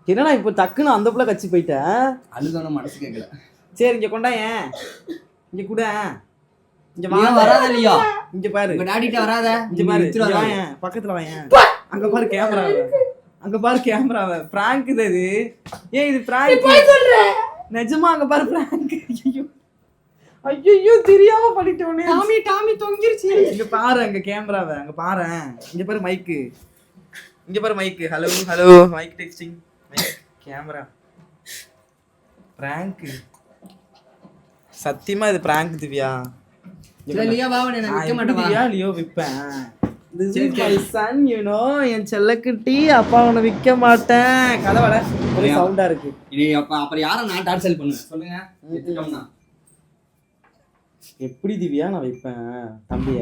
Speaker 1: என்னடா இப்போ டக்குன்னு அந்த புள்ள கச்சி போயிட்டேன்
Speaker 3: அழுதான மனசு கேட்கல
Speaker 1: சரி இங்கே கொண்டா ஏன்? இங்கே கூட இங்கே வா
Speaker 3: வராத லியோ
Speaker 1: இங்கே பாரு.
Speaker 3: உங்க டாடிட்ட வராத?
Speaker 1: இங்க பாரு. வாயேன் பக்கத்துல வாயேன் அங்க பாரு கேமரா அங்க பாரு கேமராவ பிராங்க் இது இது. ஏன் இது பிராங்க் நிஜமா அங்க பாரு பிராங்க் ஐயோ ஐயோ தெரியாம பண்ணிட்டோனே டாமி டாமி தொங்கிருச்சு. இங்க பாரு அங்க கேமராவ அங்க பாரு இங்க பாரு மைக்கு இங்க பாரு mic hello hello mic testing camera. Prank சத்தியமா இது பிராங்க் திவ்யா. என் செல்லக்குட்டி அப்பா உன்னை விற்க மாட்டேன். கதவட ஒரே. சவுண்டா இருக்கு.
Speaker 3: இனி அப்ப அப்புறம் யாரை நான் டார்ச்சல் பண்ணுவேன் சொல்லுங்க.
Speaker 1: எப்படி திவ்யா நான் விற்பேன் தம்பிய?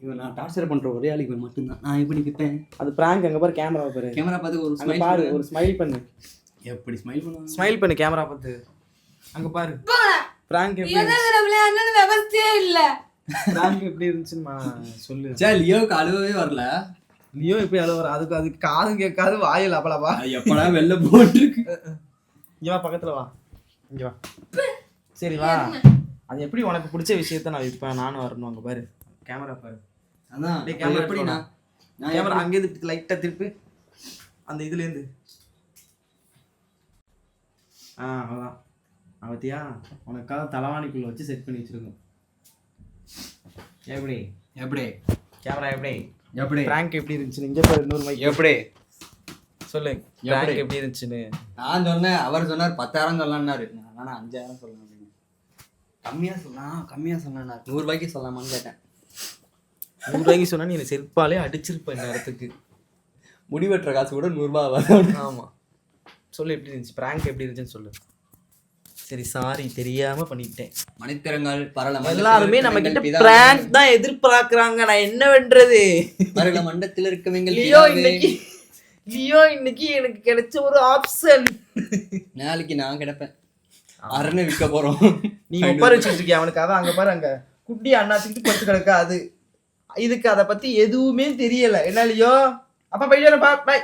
Speaker 3: இவன் நான் டார்ச்சர் பண்ற ஒரே ஆள் இவன் மட்டும்தான். நான் எப்படி விற்பேன்
Speaker 1: அது பிராங்க் அங்க பாரு கேமரா பாரு.
Speaker 3: கேமரா பார்த்து ஒரு ஸ்மைல்
Speaker 1: பாரு ஒரு ஸ்மைல் பண்ணு.
Speaker 3: எப்படி ஸ்மைல் பண்ணுவாங்க?
Speaker 1: ஸ்மைல் பண்ணு கேமரா பார்த்து. அங்க பாரு. பிராங்க் எப்படி
Speaker 2: விவசாயே இல்ல.
Speaker 1: பிராங்க் எப்படி இருந்துச்சுன்னு சொல்லு.
Speaker 3: சே லியோவுக்கு அழுவவே வரல.
Speaker 1: லியோ எப்படி அழுவுற? அதுக்கு அதுக்கு காதும் கேட்காது வாயில் அப்பளவா
Speaker 3: எப்படா வெளில போட்டுருக்கு
Speaker 1: இங்க வா பக்கத்துல வா. இங்க வா. சரி வா. அது எப்படி உனக்கு பிடிச்ச விஷயத்த நான் விற்பேன் நானும் வரணும் அங்க பாரு. கேமரா பாரு.
Speaker 3: அதான்.
Speaker 1: அப்படியே
Speaker 3: அது
Speaker 1: camera
Speaker 3: எப்படி
Speaker 1: எடுத்து
Speaker 3: நான்
Speaker 1: கேமரா அங்கேருந்து லைட்டா திருப்பி. அந்த இதுல இருந்து. ஆ அவ்வளோதான் அவத்தியா உனக்காக தலைவாணிக்குள்ள வச்சு செட் பண்ணி வச்சிருக்கோம். எப்படி?
Speaker 3: எப்படி?
Speaker 1: கேமரா எப்படி?
Speaker 3: எப்படி?
Speaker 1: பிராங்க் எப்படி இருந்துச்சு இங்க பாரு இன்னொரு மைக்
Speaker 3: எப்படி?
Speaker 1: சொல்லு? பிராங்க் எப்படி இருந்துச்சுன்னு.
Speaker 3: நான் சொன்னேன். அவர் சொன்னார் பத்தாயிரம் சொல்லலாம்னாரு நான் அஞ்சாயிரம் சொல்லலாம் அப்படின்னு. கம்மியா சொல்லலாம் கம்மியா சொல்லலாம் நூறு ரூபாய்க்கு சொல்லலாமான்னு கேட்டேன்.
Speaker 1: நூறு ரூபாய்க்கு சொன்னா நீ என்னை செருப்பாலே அடிச்சிருப்ப இந்த இடத்துக்கு
Speaker 3: முடி வெட்டுற காசு கூட நூறுரூபா வரும்
Speaker 1: ஆமா. சொல்லு எப்படி இருந்துச்சு? பிராங்க் எப்படி இருந்துச்சுன்னு சொல்லு. சரி சாரி தெரியாம பண்ணிட்டேன்.
Speaker 3: மணித்திரங்கள் பரல
Speaker 1: எல்லாருமே நம்ம கிட்ட பிராங்க் தான் எதிர்பார்க்கறாங்க. நான் என்ன பண்றது
Speaker 3: பரல மண்டத்தில் இருக்கவங்க
Speaker 1: லியோ இன்னைக்கு லியோ இன்னைக்கு எனக்கு கிடைச்ச ஒரு ஆப்ஷன்
Speaker 3: நாளைக்கு நான் கிடப்பேன். அரணை விற்க போறோம்.
Speaker 1: நீ உட்கார வச்சுட்டு இருக்கிய? அவனுக்காக அங்க பாரு அங்க. குட்டி அண்ணா தூக்கிட்டு படுத்து கிடக்கா அது இதுக்கு அதை பத்தி எதுவுமே தெரியல. என்ன லியோ? அப்பா போயிட்டு பா பை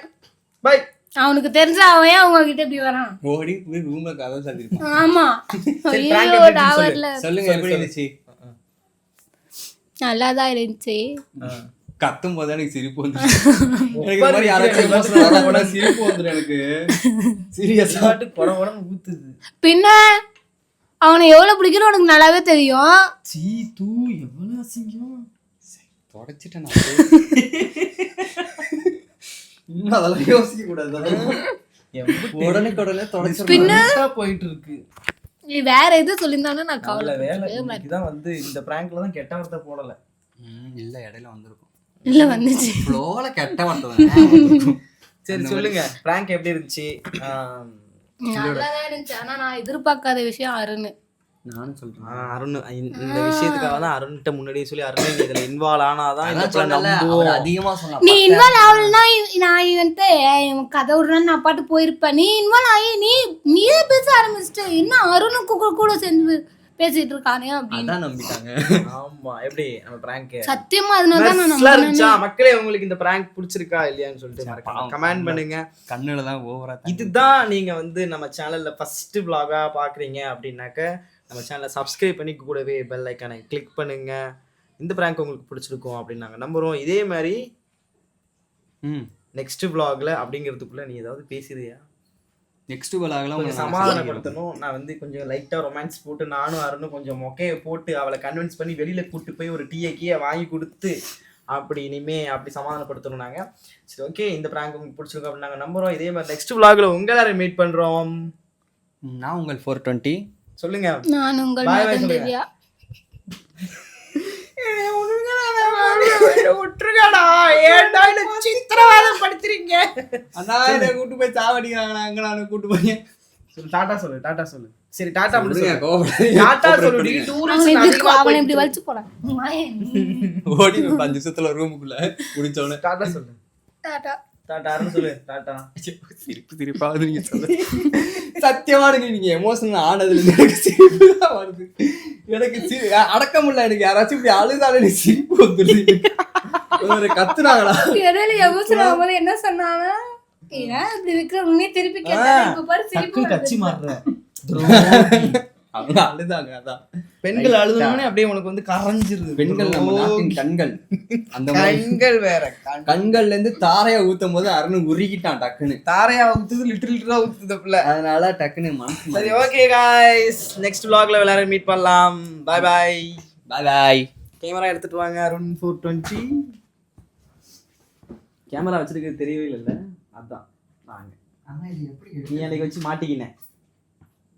Speaker 1: பை
Speaker 2: அவனுக்கு தெரிஞ்ச அவன் ஏன் அவங்க கிட்ட இப்படி வரான்?
Speaker 3: ஓடி போய் ரூம்ல கதை சாத்திருப்பான்.
Speaker 2: ஆமா.
Speaker 3: சொல்லுங்க எப்படி இருந்துச்சு
Speaker 2: நல்லா தான் இருந்துச்சு?
Speaker 3: கத்தும் போது எனக்கு சிரிப்பு வந்துச்சு. எனக்கு இந்த மாதிரி யாராச்சும் சிரிப்பு வந்துடும் எனக்கு. சீரியஸா
Speaker 1: பாட்டு குடம் ஊத்துது.
Speaker 2: பின்ன அவனை எவ்வளவு பிடிக்கணும் உனக்கு நல்லாவே தெரியும்.
Speaker 1: சீ தூ எவ்வளவு அசிங்கம்.
Speaker 3: தொடச்சிட்டேன் இன்னும் அதெல்லாம் யோசிக்க கூடாது உடனே உடனே
Speaker 1: பின்ன? போயிட்டு இருக்கு
Speaker 2: நீ வேற எது சொல்லியிருந்தாலும் நான் கவலை
Speaker 1: வேலை. தான் வந்து இந்த பிராங்க்ல தான் கெட்ட வார்த்தை போடல.
Speaker 3: இல்ல இடையில வந்திருக்கும்.
Speaker 2: இல்ல வந்துச்சு.
Speaker 3: ஃப்ளோல கெட்ட வார்த்தை
Speaker 1: சரி சொல்லுங்க. பிராங்க் எப்படி இருந்துச்சு?
Speaker 2: நல்லா தான் இருந்துச்சு. ஆனா நான் எதிர்பார்க்காத விஷயம் அருண்
Speaker 3: நானும் சொல்றேன்.
Speaker 1: அருண் இந்த விஷயத்துக்காக தான் அருண்கிட்ட முன்னாடியே சொல்லி அருண் நீ இதுல இன்வால்வ் ஆனாதான் இந்த
Speaker 3: சொன்னல அதிகமா சொன்னா
Speaker 2: நீ இன்வால்வ் ஆகலனா நான் வந்துட்டு இவன் கதை விடுறான்னு நான் பாட்டு போயிருப்பேன். நீ இன்வால்வ் ஆகி நீ நீயே பேச ஆரம்பிச்சிட்ட. இன்னும் அருணும் கூட சேர்ந்து பேசிட்டு இருக்கானே அப்படின்னு.
Speaker 3: நம்பிட்டாங்க.
Speaker 1: ஆமா எப்படி? நம்ம பிராங்க்
Speaker 2: சத்தியமா அதனால தான் நான்
Speaker 1: நல்லா
Speaker 2: நம்பினேனே.
Speaker 1: இருந்துச்சா மக்களே உங்களுக்கு இந்த பிராங்க் பிடிச்சிருக்கா இல்லையான்னு சொல்லிட்டு. கமெண்ட் பண்ணுங்க.
Speaker 3: கண்ணுல தான் ஓவரா
Speaker 1: இதுதான் நீங்க வந்து நம்ம சேனல்ல ஃபர்ஸ்ட் vlog-ஆ பாக்குறீங்க அப்படின்னாக்க நம்ம சேனலை சப்ஸ்கிரைப் பண்ணி கூடவே பெல் ஐக்கானை கிளிக் பண்ணுங்க. இந்த பிராங்க் உங்களுக்கு பிடிச்சிருக்கும் அப்படின்னு நாங்க நம்புறோம். இதே மாதிரி
Speaker 3: ம்.
Speaker 1: நெக்ஸ்ட் vlogல அப்படிங்கிறதுக்குள்ள நீ ஏதாவது பேசுறியா
Speaker 3: நெக்ஸ்ட் பலாகலாம்
Speaker 1: கொஞ்சம் சமாதானப்படுத்தணும். நான் வந்து கொஞ்சம் லைட்டா ரொமான்ஸ் போட்டு நானும் அருணும் கொஞ்சம் மொக்கையை போட்டு அவளை கன்வின்ஸ் பண்ணி வெளியில கூட்டு போய் ஒரு டீயை கீயை வாங்கி கொடுத்து அப்படி இனிமே அப்படி சமாதானப்படுத்தணும் நாங்க. சரி ஓகே இந்த பிராங்க் உங்களுக்கு பிடிச்சிருக்கும் அப்படின்னு நாங்க நம்புறோம். இதே மாதிரி நெக்ஸ்ட் vlogல உங்க எல்லாரும் மீட் பண்றோம்?
Speaker 3: நான் உங்கள் ஃபோர் டுவெண்ட்டி
Speaker 1: சொல்லுங்க.
Speaker 2: நான் உங்கள் மகன். திவ்யா.
Speaker 1: விட்டுருக்கடா ஏன்டா என்ன சித்திரவாதம் படுத்துறீங்க?
Speaker 3: அண்ணா என்னை கூட்டு போய் சாவடிக்கிறாங்கண்ணா அங்க நான் கூட்டு போய்?
Speaker 1: சொல்லு டாடா சொல்லு டாடா சொல்லு. சரி டாடா. டாடா சொல்லு.
Speaker 2: அவனை இப்படி வலிச்சு போறான்
Speaker 3: ஓடி அஞ்சு நிமிஷத்துல ரூமுக்குள்ள முடிச்சோன்னு
Speaker 1: டாடா சொல்லு. டாடான்னு சொல்லு டாடா
Speaker 3: சிரிப்பு சிரிப்பாவது நீங்க சொல்ல சத்தியமா இருக்கு நீங்க எமோஷனல் ஆனதுல எனக்கு சிரிப்பு தான் வருது. எனக்கு சிரி அடக்க முடியல எனக்கு. யாராச்சும் இப்படி அழுதாலும் எனக்கு சிரிப்பு வந்துருது. ஒரு கத்துனாங்களா?
Speaker 2: இடையில எமோஷன் ஆகும்போது என்ன சொன்னாங்க? ஏன் இப்படி விக்ரம்னே திருப்பி கேட்டாங்க இப்ப பாரு சிரிப்பு.
Speaker 1: மாறுற.
Speaker 3: அவங்க அழுதாங்க அதான்.
Speaker 1: பெண்கள் அழுதுனோடனே அப்படியே உனக்கு வந்து கரைஞ்சிருது.
Speaker 3: பெண்கள் நம்ம நாட்டின் கண்கள். அந்த மாதிரி.
Speaker 1: கண்கள் வேற கண்.
Speaker 3: கண்கள்ல இருந்து தாரையா ஊத்தும் போது அருண் உருகிட்டான் டக்குன்னு.
Speaker 1: தாரையா ஊத்துது லிட்டர் லிட்டரா ஊத்துது பிள்ளை
Speaker 3: அதனால டக்குன்னு மனசு
Speaker 1: சரி ஓகே காய்ஸ் நெக்ஸ்ட் vlogல எல்லாரும் மீட் பண்ணலாம். பை பாய்
Speaker 3: பாய் பாய்
Speaker 1: கேமரா எடுத்துட்டு வாங்க அருண் ஃபோர் டுவெண்ட்டி கேமரா வச்சிருக்கிறது தெரியவே இல்லைல்ல? அதான். வாங்க. நீ அன்னைக்கு வச்சு மாட்டிக்கினேன்